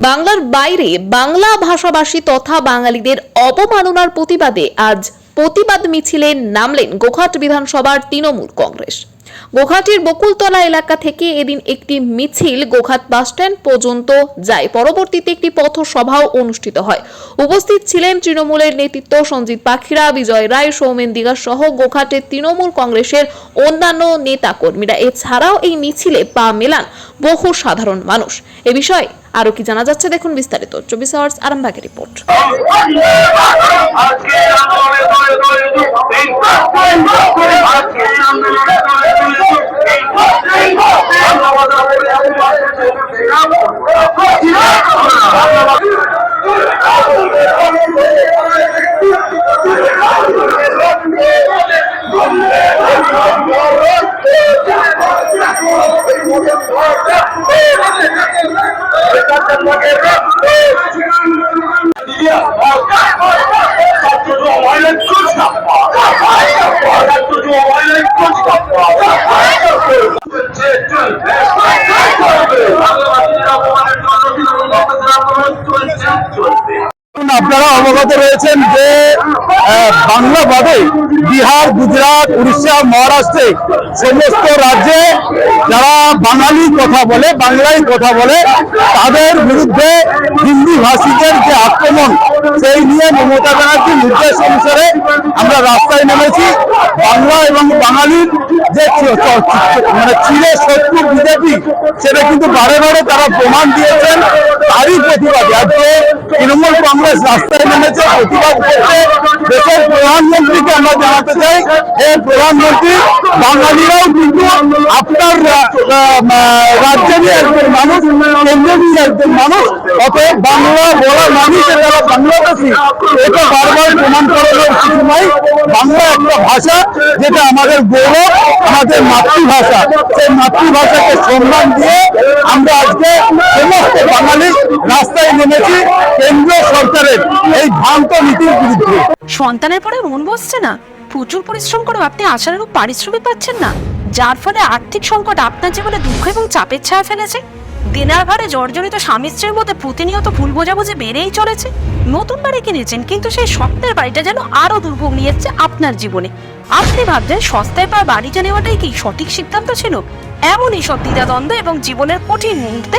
বাংলার বাইরে বাংলা ভাষাভাষী তথা বাঙালিদের অপমাননার প্রতিবাদে আজ প্রতিবাদ মিছিলে নামলেন গোঘাট বিধানসভার তৃণমূল কংগ্রেস। গোঘাটের বকুলতলা এলাকা থেকে এদিন একটি মিছিল গোঘাট বাসস্ট্যান্ড পর্যন্ত যায়। পরবর্তীতে একটি পথসভাও অনুষ্ঠিত হয়। উপস্থিত ছিলেন তৃণমূলের নেতৃত্ব সঞ্জিত পাখিরা, বিজয় রায়, সৌমেন দিঘা সহ গোঘাটের তৃণমূল কংগ্রেসের অন্যান্য নেতা কর্মীরা এছাড়াও এই মিছিলে পা মেলান বহু সাধারণ মানুষ। এ বিষয়ে আরও কি জানা যাচ্ছে দেখুন বিস্তারিত। চব্বিশ আওয়ার্স আরামবাগের রিপোর্ট। আপনারা অবগত রয়েছেন যে বাংলা বাদে বিহার, গুজরাট, উড়িষ্যা, মহারাষ্ট্রে সমস্ত রাজ্যে যারা বাঙালি কথা বলে, বাংলায় কথা বলে, তাদের বিরুদ্ধে হিন্দি ভাষীদের যে আক্রমণ, সেই নিয়ে মমতা ব্যানার্জির নির্দেশ অনুসারে আমরা রাস্তায় নেমেছি। বাংলা এবং বাঙালির যে মানে চিরে শত্রু বিজেপি, সেটা কিন্তু বারে বারে তারা প্রমাণ দিয়েছেন। তারই প্রতিবাদে। আজকে তৃণমূল কংগ্রেস রাস্তায় নেমেছে, প্রতিবাদ করতে দেশের প্রধানমন্ত্রীকে আমরা জানাতে চাই। যে প্রধানমন্ত্রী, বাঙালিরাও কিন্তু আপনার রাজ্যেরই একজন মানুষ কেন্দ্রেরই একজন মানুষ, অতএব বাংলা বলা মানুষ যে তারা বাংলাদেশি এটা বারবার প্রমাণ করানোর কিছু নয় বাংলা একটা ভাষা যেটা আমাদের গৌরব, আমাদের মাতৃভাষা। সেই মাতৃভাষাকে সম্মান দিয়ে আমরা আজকে সমস্ত বাঙালি রাস্তায় নেমেছি কেন্দ্রীয় সরকারের এই ভ্রান্ত নীতির বিরুদ্ধে। সন্তানের পরে মন বসছে না। প্রচুর পরিশ্রম করেও আপনি আশানুরূপ পারিশ্রমিক পাচ্ছেন না। যার ফলে আর্থিক সংকট আপনার জীবনে দুঃখ এবং চাপের ছায়া ফেলেছে। দিনার ভারে জর্জরিত স্বামী স্ত্রীর মধ্যে প্রতিনিয়ত ভুল বোঝাবুঝি বেড়েই চলেছে। নতুন বাড়ি কিনেছেন, কিন্তু সেই স্বপ্নের বাড়িটা যেন আরও দুর্ভোগ নিয়ে এসছে আপনার জীবনে। আপনি ভাবছেন সস্তায় পাওয়া বাড়িটা নেওয়াটাই কি সঠিক সিদ্ধান্ত ছিল? এমনই সব দ্বিধাদ্বন্দ্ব এবং জীবনের কঠিন মুহূর্তে